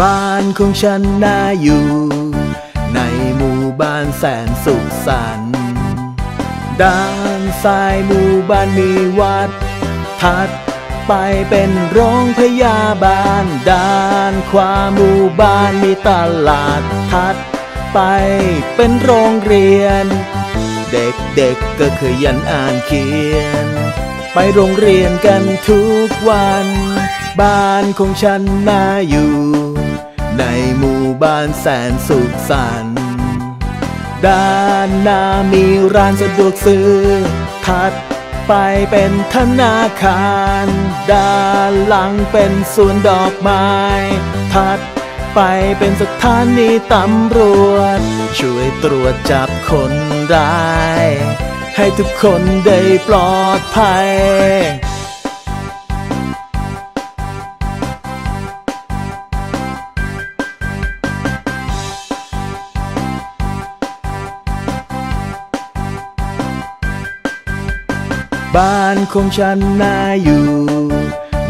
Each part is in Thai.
บ้านของฉันน่าอยู่ ในหมู่บ้านแสนสุขสันต์ด้านซ้ายหมู่บ้านมีวัดถัดไปเป็นโรงพยาบาล ด้านขวาหมู่บ้านมีตลาดถัด ไปเป็นโรงเรียน เด็กๆก็เคยยันอ่านเขียน ไปโรงเรียนกันทุกวัน บ้านของฉันน่าอยู่ ในหมู่บ้านแสนสุขสันต์ด้านหน้ามีร้านสะดวกซื้อ ถัดไปเป็นธนาคาร ด้านหลังเป็นสวนดอกไม้ ถัดไปเป็นสถานีตำรวจ ช่วยตรวจจับคนร้าย ให้ทุกคนได้ปลอดภัย บ้านของฉันน่าอยู่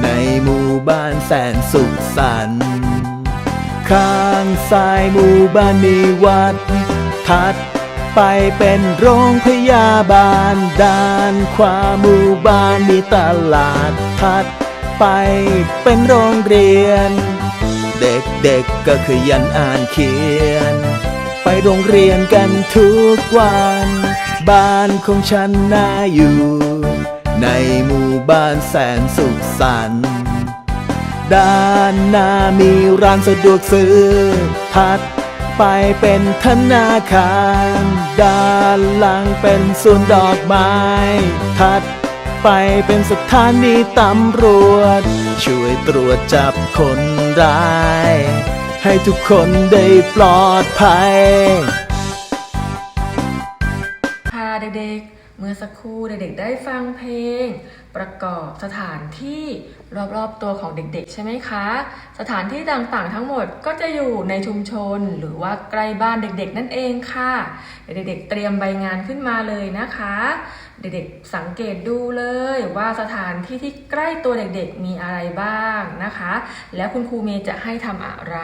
ในหมู่บ้านแสนสุขสันต์ข้างซ้ายหมู่บ้านมีวัดถัดไปเป็นโรงพยาบาลด้านขวาหมู่บ้านมีตลาดถัดไปเป็นโรงเรียน เด็กๆก็คือยันอ่านเขียน ไปโรงเรียนกันทุกวัน บ้านของฉันน่าอยู่ ในหมู่บ้านแสนสุขสันต์ด้านหน้ามีร้านสะดวกซื้อ ถัดไปเป็นธนาคาร ด้านหลังเป็นสวนดอกไม้ ถัดไปเป็นสถานีตำรวจ ช่วยตรวจจับคนร้าย ให้ทุกคนได้ปลอดภัย มื่อสักครู่เด็กๆได้ฟังเพลง ประกอบสถานที่รอบๆตัวของเด็กๆ ใช่ไหมคะ สถานที่ต่างๆทั้งหมดก็จะอยู่ในชุมชนหรือว่าใกล้บ้านเด็กๆ นั่นเองค่ะเด็กๆ เตรียมใบงานขึ้นมาเลยนะคะ เด็กๆสังเกตดูเลยว่าสถานที่ที่ใกล้ตัวเด็กๆมีอะไรบ้างนะคะ แล้วคุณครูเมย์จะให้ทำอะไร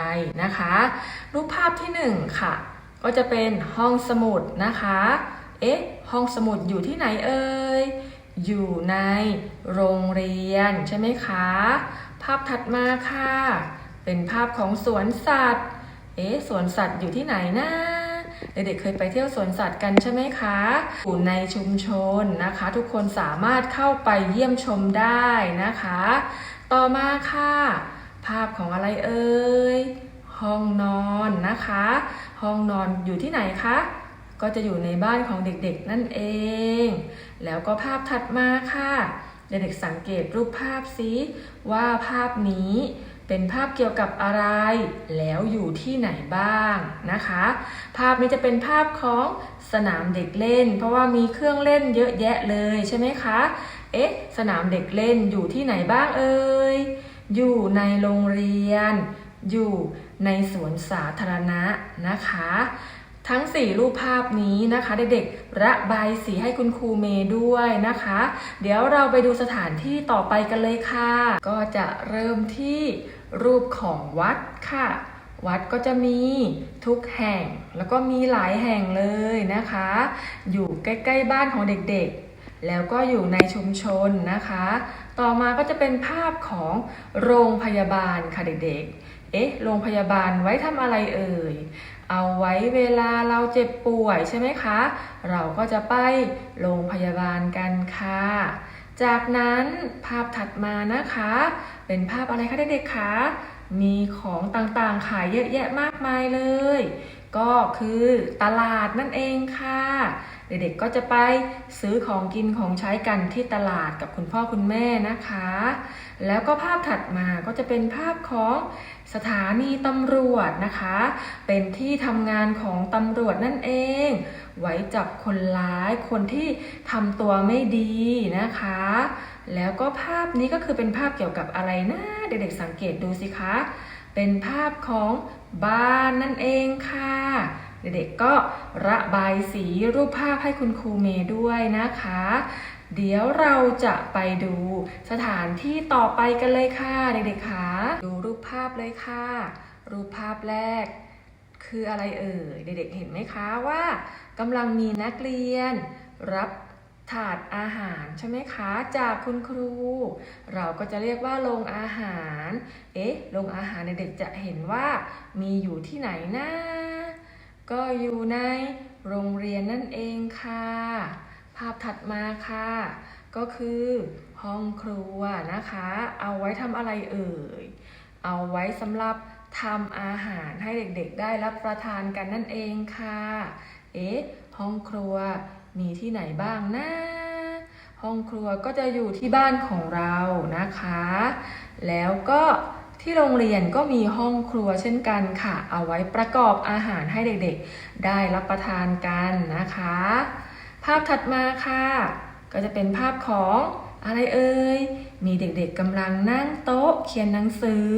นะคะ รูปภาพที่หนึ่งค่ะ ก็จะเป็นห้องสมุดนะคะ เอ๊ะ ห้องสมุดอยู่ที่ไหนเอ่ย อยู่ในโรงเรียนใช่ไหมคะ ภาพถัดมาค่ะ เป็นภาพของสวนสัตว์ เอ๊ะ สวนสัตว์อยู่ที่ไหนนะเด็กๆเคยไปเที่ยวสวนสัตว์กันใช่ไหมคะอยู่ในชุมชนนะคะ ทุกคนสามารถเข้าไปเยี่ยมชมได้นะคะ ต่อมาค่ะ ภาพของอะไรเอ่ย ห้องนอนนะคะ ห้องนอนอยู่ที่ไหนคะ ก็จะอยู่ในบ้านของเด็กๆนั่นเอง แล้วก็ภาพถัดมาค่ะ เด็กๆสังเกตรูปภาพซิว่าภาพนี้เป็นภาพเกี่ยวกับอะไร แล้วอยู่ที่ไหนบ้างนะคะ ภาพนี้จะเป็นภาพของสนามเด็กเล่น เพราะว่ามีเครื่องเล่นเยอะแยะเลยใช่ไหมคะ เอ๊ะ สนามเด็กเล่นอยู่ที่ไหนบ้างเอ่ย อยู่ในโรงเรียน อยู่ในสวนสาธารณะนะคะ ทั้ง 4 รูปภาพนี้นะคะเด็กๆระบายสีให้คุณครูเมย์ด้วยนะคะ เดี๋ยวเราไปดูสถานที่ต่อไปกันเลยค่ะ ก็จะเริ่มที่รูปของวัดค่ะ วัดก็จะมีทุกแห่ง แล้วก็มีหลายแห่งเลยนะคะ อยู่ใกล้ๆบ้านของเด็กๆแล้วก็อยู่ในชุมชนนะคะ ต่อมาก็จะเป็นภาพของโรงพยาบาลค่ะเด็กๆ เอ๊ะ โรงพยาบาลไว้ทำอะไรเอ่ย เอาไว้เวลาเราเจ็บป่วยใช่ไหมคะ เราก็จะไปโรงพยาบาลกันค่ะ จากนั้นภาพถัดมานะคะ เป็นภาพอะไรคะเด็กๆคะมีของต่างๆขายเยอะแยะมากมายเลยก็คือตลาดนั่นเองค่ะ เด็กๆก็จะไปซื้อของกินของใช้กันที่ตลาดกับคุณพ่อคุณแม่นะคะ แล้วก็ภาพถัดมาก็จะเป็นภาพของสถานีตำรวจนะคะ เป็นที่ทำงานของตำรวจนั่นเอง ไว้จับคนร้ายคนที่ทำตัวไม่ดีนะคะ แล้วก็ภาพนี้ก็คือเป็นภาพเกี่ยวกับอะไรนะ เด็กๆสังเกตดูสิคะ เป็นภาพของบ้านนั่นเองค่ะ เด็กๆก็ระบายสีรูปภาพให้คุณครูเมย์ด้วยนะคะ เดี๋ยวเราจะไปดูสถานที่ต่อไปกันเลยค่ะ เด็กๆค่ะดูรูปภาพเลยค่ะ รูปภาพแรก คืออะไรเอ่ยเด็กๆเห็นไหมคะว่ากำลังมีนักเรียนรับ ถาดอาหารใช่ไหมคะ จากคุณครู เราก็จะเรียกว่าโรงอาหาร เอ๊ะโรงอาหารเด็กๆจะเห็นว่ามีอยู่ที่ไหนนะก็อยู่ในโรงเรียนนั่นเองค่ะ ภาพถัดมาค่ะ ก็คือห้องครัวนะคะ เอาไว้ทำอะไรเอ่ย เอาไว้สำหรับทำอาหารให้เด็กๆ ได้รับประทานกันนั่นเองค่ะ เอ๊ะ ห้องครัว มีที่ไหนบ้างนะ ห้องครัวก็จะอยู่ที่บ้านของเรานะคะ แล้วก็ที่โรงเรียนก็มีห้องครัวเช่นกันค่ะ เอาไว้ประกอบอาหารให้เด็กๆ ได้รับประทานกันนะคะ ภาพถัดมาค่ะ ก็จะเป็นภาพของอะไรเอ่ย มีเด็กๆกำลังนั่งโต๊ะเขียนหนังสือ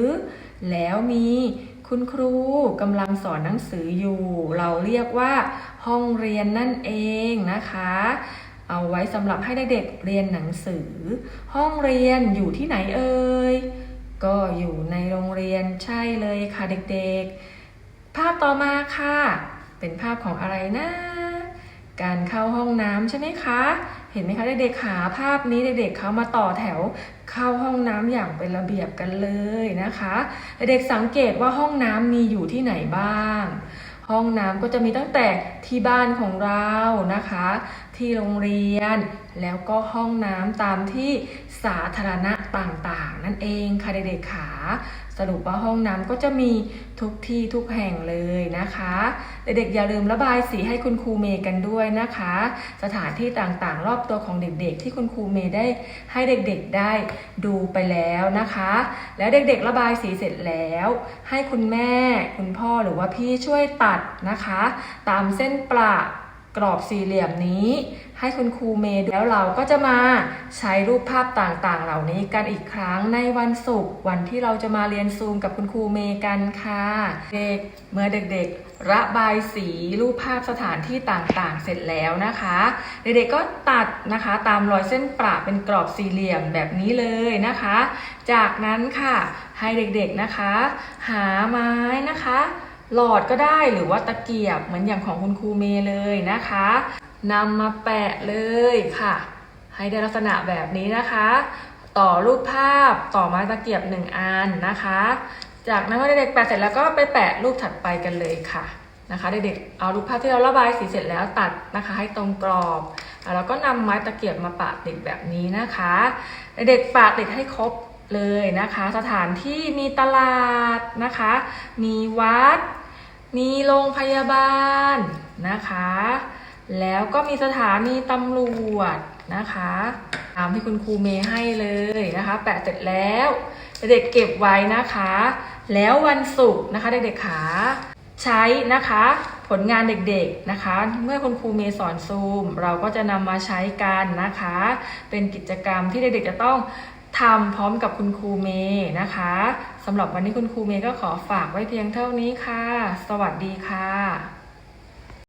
แล้วมี คุณครูกำลังสอนหนังสืออยู่ เราเรียกว่า ห้องเรียนนั่นเองนะคะ เอาไว้สำหรับให้เด็กเรียนหนังสือ ห้องเรียนอยู่ที่ไหนเอ่ยก็อยู่ในโรงเรียนใช่เลยค่ะเด็กๆ ภาพต่อมาค่ะ เป็นภาพของอะไรนะ การเข้าห้องน้ำใช่ไหมคะ เห็นไหมคะเด็กๆขาภาพนี้เด็กๆเขามาต่อแถวเข้าห้องน้ำอย่างเป็นระเบียบกันเลยนะคะเด็กๆสังเกตว่าห้องน้ำมีอยู่ที่ไหนบ้าง ห้องน้ำก็จะมีตั้งแต่ที่บ้านของเรานะคะ ที่โรงเรียน แล้วก็ห้องน้ำตามที่สาธารณะต่างๆ นั่นเองค่ะเด็กๆขาสรุปว่าห้องน้ำก็จะมีทุกที่ทุกแห่งเลยนะคะเด็กๆอย่าลืมระบายสีให้คุณครูเมย์กันด้วยนะคะ สถานที่ต่างๆ รอบตัวของเด็กๆ ที่คุณครูเมย์ได้ให้เด็กๆได้ดูไปแล้วนะคะ แล้วเด็กๆระบายสีเสร็จแล้ว ให้คุณแม่คุณพ่อหรือว่าพี่ช่วยตัดนะคะ ตามเส้นประ กรอบสี่เหลี่ยมนี้ ให้คุณครูเมย์แล้วเราก็จะมาใช้รูปภาพต่างๆ เหล่านี้กันอีกครั้งในวันศุกร์วันที่เราจะมาเรียนซูมกับคุณครูเมย์กันค่ะเด็กเมื่อเด็กๆ ระบายสีรูปภาพสถานที่ต่างๆ เสร็จแล้วนะคะ เด็กๆก็ตัดนะคะตามรอยเส้นประเป็นกรอบสี่เหลี่ยมแบบนี้เลยนะคะ จากนั้นค่ะให้เด็กๆนะคะ หาไม้นะคะ หลอดก็ได้หรือว่าตะเกียบเหมือนอย่างของคุณครูเมย์เลยนะคะนำมาแปะเลยค่ะ ให้ได้ลักษณะแบบนี้นะคะ ต่อรูปภาพต่อไม้ตะเกียบหนึ่งอันนะคะ จากนั้นเมื่อเด็กแปะเสร็จแล้วก็ไปแปะรูปถัดไปกันเลยค่ะนะคะเด็กๆเอารูปภาพที่เราระบายสีเสร็จแล้วตัดนะคะ ให้ตรงกรอบแล้วก็นำไม้ตะเกียบมาปะติดแบบนี้นะคะ เด็กๆปะติดให้ครบเลยนะคะ สถานที่มีตลาดนะคะ มีวัด มีโรงพยาบาลนะคะ แล้วก็มีสถานีตำรวจนะคะ ตามที่คุณครูเมย์ให้เลยนะคะ แปะเสร็จแล้วเด็กๆเก็บไว้นะคะ แล้ววันศุกร์นะคะเด็กๆขาใช้นะคะ ผลงานเด็กๆนะคะ เมื่อคุณครูเมย์สอนซูม เราก็จะนำมาใช้กันนะคะ เป็นกิจกรรมที่เด็กๆจะต้องทำพร้อมกับคุณครูเมย์นะคะ สำหรับวันนี้คุณครูเมย์ก็ขอฝากไว้เพียงเท่านี้ค่ะ สวัสดีค่ะ